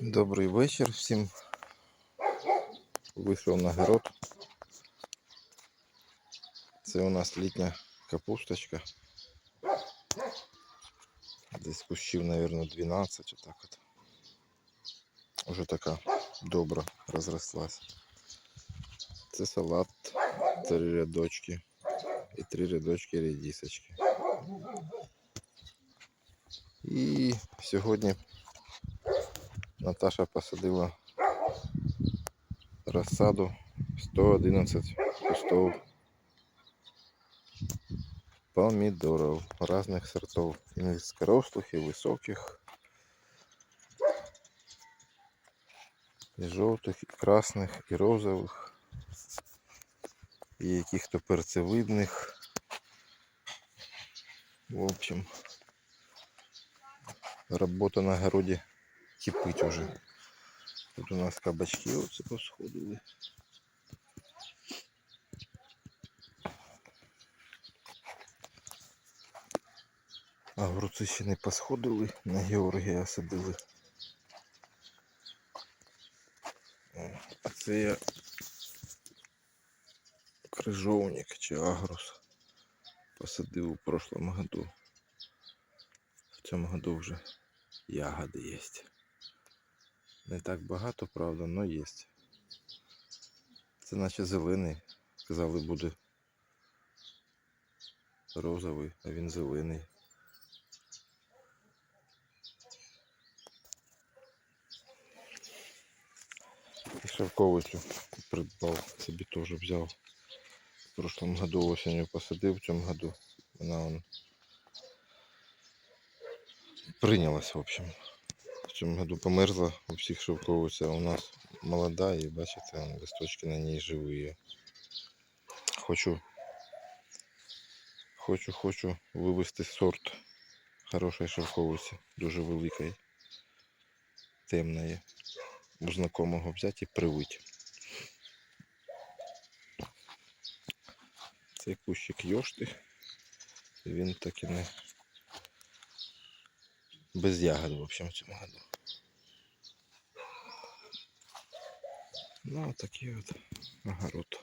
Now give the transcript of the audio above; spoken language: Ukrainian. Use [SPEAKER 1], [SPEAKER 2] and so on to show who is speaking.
[SPEAKER 1] Добрий вечір всім. Вийшов на город. Це у нас літня капусточка. Десь кущів, мабуть, 12 отак от. Уже така добра розрослась. Це салат, три рядочки і три рядочки редисочки. І сьогодні Наташа посадила розсаду 111 кустов помидоров разных сортов. И низкорослых, и высоких, и желтых, и красных, и розовых, и яких-то перцевидных. В общем, работа на огороде кипить уже. Тут у нас кабачки оце посходили. Огурці ще не посходили, на Георгія садили. А це я крижовник чи агрос посадив у прошлому году. В цьому году вже ягоди є. Не так багато, правда, але є. Це наче зелений. Казали, буде розовий, а він зелений. І шовковицю придбав, собі теж взяв. В прошлом году осенью посадив, в цьому году вона он прийнялась, в общем. Цьому году померзла у всіх шовковиця, у нас молода і бачите, листочки на ній живі. Хочу, хочу, хочу вивести сорт хорошої шовковиці, дуже великої, темної. У знакомого взяти і привити. Цей кущик йошти. Він так і не без ягод, в общем, в цьому году. Ну, такий от огород.